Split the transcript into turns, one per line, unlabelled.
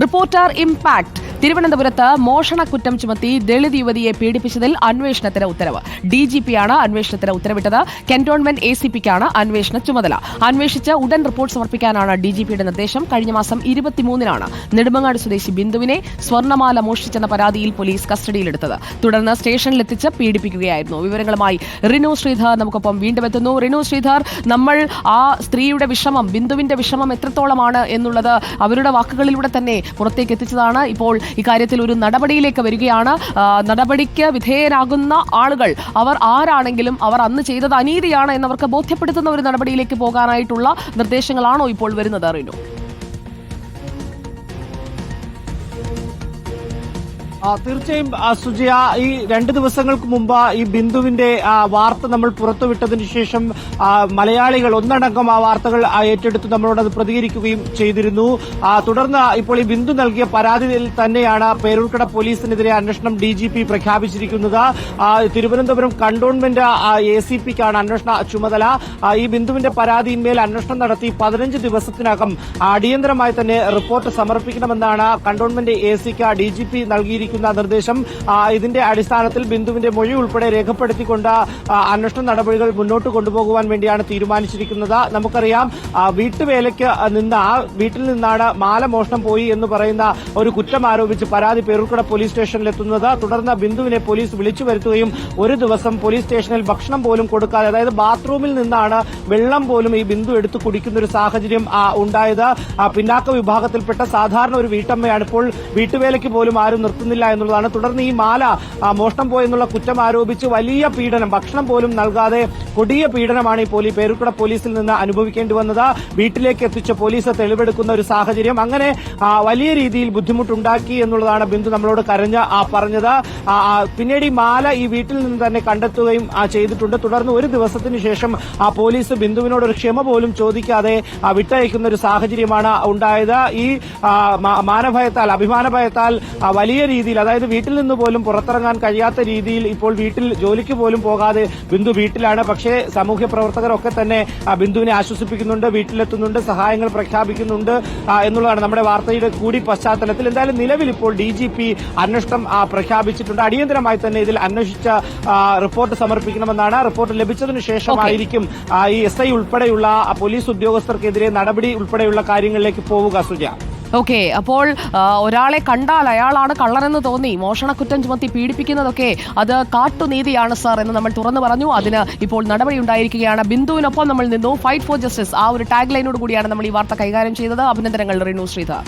Reporter impact തിരുവനന്തപുരത്ത് മോഷണക്കുറ്റം ചുമത്തി ദളിത് യുവതിയെ പീഡിപ്പിച്ചതിൽ അന്വേഷണത്തിന് ഉത്തരവ്. ഡി ജി പിയാണ് അന്വേഷണത്തിന് ഉത്തരവിട്ടത്. കന്റോൺമെന്റ് എ സി പിക്കാണ് അന്വേഷണ ചുമതല. അന്വേഷിച്ച് ഉടൻ റിപ്പോർട്ട് സമർപ്പിക്കാനാണ് ഡി ജി പിയുടെ നിർദ്ദേശം. കഴിഞ്ഞ മാസം ഇരുപത്തിമൂന്നിനാണ് നെടുമങ്ങാട് സ്വദേശി ബിന്ദുവിനെ സ്വർണമാല മോഷ്ടിച്ചെന്ന പരാതിയിൽ പോലീസ് കസ്റ്റഡിയിലെടുത്തത്. തുടർന്ന് സ്റ്റേഷനിലെത്തിച്ച് പീഡിപ്പിക്കുകയായിരുന്നു. വിവരങ്ങളുമായി റിനു ശ്രീധർ നമുക്കൊപ്പം വീണ്ടും എത്തുന്നു റിനു ശ്രീധർ നമ്മൾ ആ സ്ത്രീയുടെ വിഷമം ബിന്ദുവിന്റെ വിഷമം എത്രത്തോളമാണ് എന്നുള്ളത് അവരുടെ വാക്കുകളിലൂടെ തന്നെ പുറത്തേക്ക് എത്തിച്ചതാണ്. ഇപ്പോൾ ഇക്കാര്യത്തിൽ ഒരു നടപടിയിലേക്ക് വരികയാണ്. നടപടിക്ക് വിധേയരാകുന്ന ആളുകൾ അവർ ആരാണെങ്കിലും അവർ അന്ന് ചെയ്തത് അനീതിയാണ് എന്നവർക്ക് ബോധ്യപ്പെടുത്തുന്ന ഒരു നടപടിയിലേക്ക് പോകാനായിട്ടുള്ള നിർദ്ദേശങ്ങളാണോ ഇപ്പോൾ വരുന്നത് റിനു
തീർച്ചയായും സുജയ ഈ രണ്ട് ദിവസങ്ങൾക്ക് മുമ്പ് ഈ ബിന്ദുവിന്റെ വാർത്ത നമ്മൾ പുറത്തുവിട്ടതിന് ശേഷം മലയാളികൾ ഒന്നടങ്കം ആ വാർത്തകൾ ഏറ്റെടുത്ത് നമ്മളോട് അത് പ്രതികരിക്കുകയും ചെയ്തിരുന്നു. തുടർന്ന് ഇപ്പോൾ ഈ ബിന്ദു നൽകിയ പരാതിയിൽ തന്നെയാണ് പേരൂർക്കട പോലീസിനെതിരെ അന്വേഷണം ഡി ജി പി പ്രഖ്യാപിച്ചിരിക്കുന്നത്. തിരുവനന്തപുരം കണ്ടോൺമെന്റ് എ സി പിക്കാണ് അന്വേഷണ ചുമതല. ഈ ബിന്ദുവിന്റെ പരാതിയിന്മേൽ അന്വേഷണം നടത്തി പതിനഞ്ച് ദിവസത്തിനകം അടിയന്തരമായി തന്നെ റിപ്പോർട്ട് സമർപ്പിക്കണമെന്നാണ് കണ്ടോൺമെന്റ് എ സിക്ക് ഡി ജി പി നൽകിയിരിക്കുന്ന നിർദ്ദേശം ഇതിന്റെ അടിസ്ഥാനത്തിൽ ബിന്ദുവിന്റെ മൊഴി ഉൾപ്പെടെ രേഖപ്പെടുത്തിക്കൊണ്ട് അന്വേഷണ നടപടികൾ മുന്നോട്ട് കൊണ്ടുപോകുവാൻ വേണ്ടിയാണ് തീരുമാനിച്ചിരിക്കുന്നത്. നമുക്കറിയാം വീട്ടുവേലയ്ക്ക് നിന്ന് ആ വീട്ടിൽ നിന്നാണ് മാല മോഷണം പോയി എന്ന് പറയുന്ന ഒരു കുറ്റം ആരോപിച്ച് പരാതി പേരൂർക്കട പോലീസ് സ്റ്റേഷനിലെത്തുന്നത് തുടർന്ന് ബിന്ദുവിനെ പോലീസ് വിളിച്ചു വരുത്തുകയും ഒരു ദിവസം പോലീസ് സ്റ്റേഷനിൽ ഭക്ഷണം പോലും കൊടുക്കാതെ അതായത് ബാത്റൂമിൽ നിന്നാണ് വെള്ളം പോലും ഈ ബിന്ദു എടുത്തു കുടിക്കുന്ന ഒരു സാഹചര്യം ഉണ്ടായത്. പിന്നാക്ക വിഭാഗത്തിൽപ്പെട്ട സാധാരണ ഒരു വീട്ടമ്മയാണ് ഇപ്പോൾ വീട്ടുവേലയ്ക്ക് പോലും ആരും നിർത്തുന്നില്ല എന്നുള്ളതാണ്. തുടർന്ന് ഈ മാല മോഷണം പോയെന്നുള്ള കുറ്റം ആരോപിച്ച് വലിയ പീഡനം ഭക്ഷണം പോലും നൽകാതെ കൊടിയ പീഡനമാണ് ഈ പോലീസ് പേരുക്കട പോലീസിൽ നിന്ന് അനുഭവിക്കേണ്ടി വന്നത്. വീട്ടിലേക്ക് എത്തിച്ച പോലീസ് തെളിവെടുക്കുന്ന ഒരു സാഹചര്യം അങ്ങനെ വലിയ രീതിയിൽ ബുദ്ധിമുട്ടുണ്ടാക്കി എന്നുള്ളതാണ് ബിന്ദു നമ്മളോട് കരഞ്ഞ് പറഞ്ഞത്. പിന്നീട് ഈ മാല ഈ വീട്ടിൽ നിന്ന് തന്നെ കണ്ടെത്തുകയും ചെയ്തിട്ടുണ്ട്. തുടർന്ന് ഒരു ദിവസത്തിന് ശേഷം ആ പോലീസ് ബിന്ദുവിനോട് ഒരു ക്ഷമ പോലും ചോദിക്കാതെ വിട്ടയക്കുന്ന ഒരു സാഹചര്യമാണ് ഉണ്ടായത്. ഈ മാനഭയത്താൽ അഭിമാനഭയത്താൽ വലിയ രീതിയിൽ അതായത് വീട്ടിൽ നിന്ന് പോലും പുറത്തിറങ്ങാൻ കഴിയാത്ത രീതിയിൽ ഇപ്പോൾ വീട്ടിൽ ജോലിക്ക് പോലും പോകാതെ ബിന്ദു വീട്ടിലാണ്. പക്ഷേ സാമൂഹ്യ പ്രവർത്തകരൊക്കെ തന്നെ ബിന്ദുവിനെ ആശ്വസിപ്പിക്കുന്നുണ്ട് വീട്ടിലെത്തുന്നുണ്ട് സഹായങ്ങൾ പ്രഖ്യാപിക്കുന്നുണ്ട് എന്നുള്ളതാണ് നമ്മുടെ വാർത്തയുടെ കൂടി പശ്ചാത്തലത്തിൽ. എന്തായാലും നിലവിൽ ഇപ്പോൾ ഡി ജി പി അന്വേഷണം പ്രഖ്യാപിച്ചിട്ടുണ്ട്. അടിയന്തരമായി തന്നെ ഇതിൽ അന്വേഷിച്ച റിപ്പോർട്ട് സമർപ്പിക്കണമെന്നാണ്. റിപ്പോർട്ട് ലഭിച്ചതിനു ശേഷമായിരിക്കും ഈ എസ് ഐ ഉൾപ്പെടെയുള്ള പോലീസ് ഉദ്യോഗസ്ഥർക്കെതിരെ നടപടി ഉൾപ്പെടെയുള്ള കാര്യങ്ങളിലേക്ക് പോവുക സുജ.
ഓക്കെ അപ്പോൾ ഒരാളെ കണ്ടാൽ അയാളാണ് കള്ളനെന്ന് തോന്നി. മോഷണക്കുറ്റം ചുമത്തി പീഡിപ്പിക്കുന്നതൊക്കെ അത് കാട്ടുനീതിയാണ് സാർ എന്ന് നമ്മൾ തുറന്നു പറഞ്ഞു. അതിന് ഇപ്പോൾ നടപടി ഉണ്ടായിരിക്കുകയാണ് ബിന്ദുവിനൊപ്പം നമ്മൾ നിന്നു. ഫൈറ്റ് ഫോർ ജസ്റ്റിസ് ആ ഒരു ടാഗ് ലൈനോട് കൂടിയാണ് നമ്മൾ ഈ വാർത്ത കൈകാര്യം ചെയ്തത്. അഭിനന്ദനങ്ങൾ റിനു ശ്രീധർ.